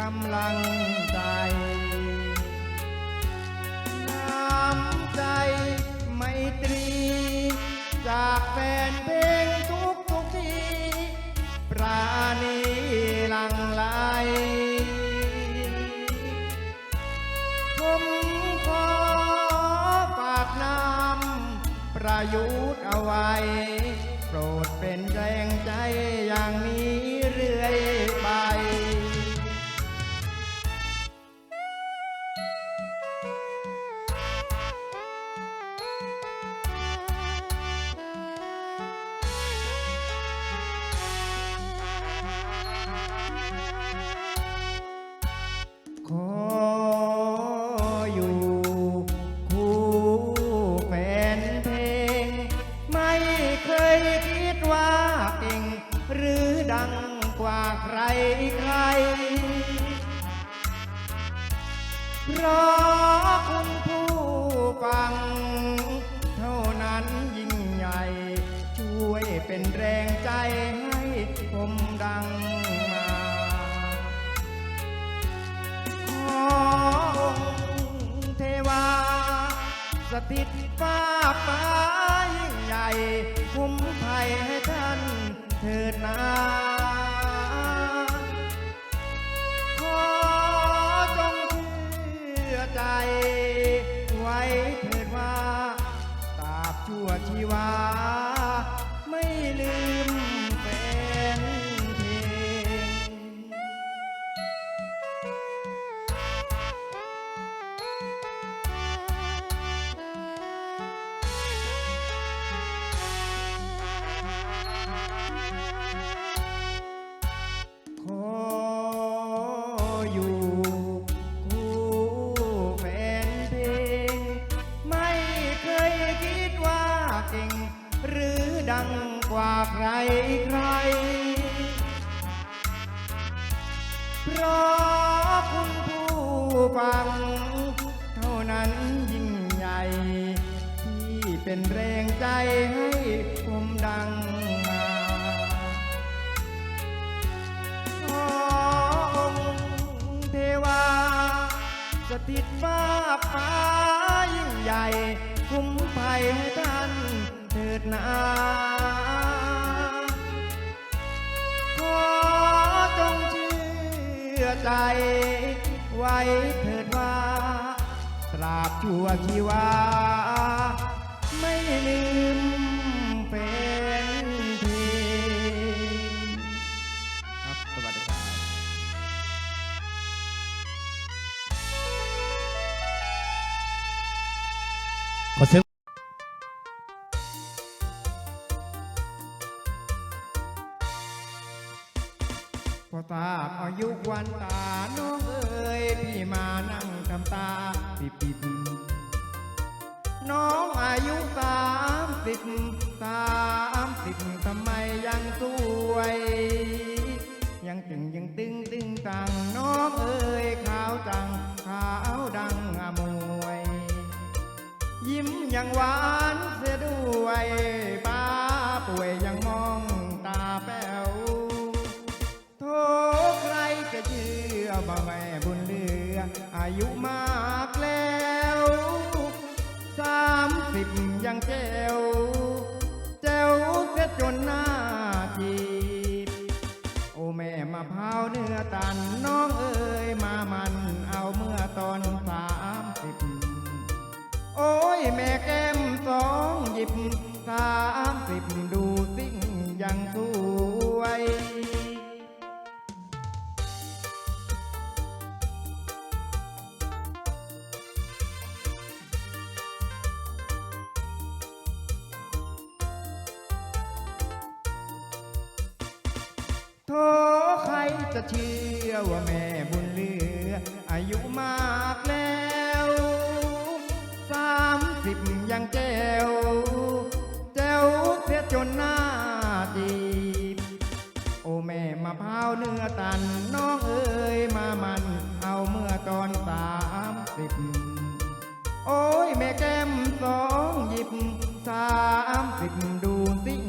กำลังใจ น้ำใจไมตรี จากแฟนเพลงทุกทุกทีปราณีหลังไหลผมขอฝากน้ำประยุทธ์เอาไว้ โปรดเป็นแรงใจอย่างนี้เรื่อยไป ขออยู่คู่แฟนเพลง ไม่เคยคิดว่าเก่งหรือดังกว่าใครใครเพราะคุณผู้ฟัง เท่านั้นยิ่งใหญ่ ช่วยเป็นแรงใจให้ ติดฟ้าฟ้ายิ่งใหญ่คุ้มภัยให้ท่านเถิดนาขอจงเชื่อใจ ไว้เถิดว่าตราบชั่วชีวา ไม่ลืม ดังกว่าใครใคร เพราะคุณผู้ฟัง เท่านั้นยิ่งใหญ่ ที่เป็นแรงใจให้ผมดังมาขอองค์เทวา สถิตฟ้าฟ้ายิ่งใหญ่ คุ้มภัยให้ท่าน ถิดนาขอจงเชื่อใจ ไว้เถิดว่าตราบชั่วชีวา ไม่ลืมเป็นเพลงครับสวัสดีครับขอเสียงาบอายุวันตาน้องเอ๋ยพี่มานั่งทำตาปิบปิบน้องอายุสามสิบสามสิบทำไมยังสวย ยังตึงยังตึงตึงตังน้องเอ๋ยขาวจังขาวดังอมวย ยิ้มยังหวานเสียด้วยป้าป่วยยังมอง อายุมากแล้วสามสิบยังแจ๋วแจ๋วเสียจนหน้าจีบ โอ้แม่มาพร้าวเนื้อตันน้องเอ๋ยมามันเอาเมื่อตอนสามสิบ โอ้ยแม่แก้มสองหยิบสา โทใครจะเชื่อว่าแม่บุญเหลือ อายุมากแล้วสามสิบยังแจวแจวเสียจนหน้าจีบโอแม่มาพร้าวเนื้อตันน้องเอ๋ยมามัน เอาเมื่อตอนสามสิบโอ้ยแม่แก้มสองหยิบสามสิบดูสิ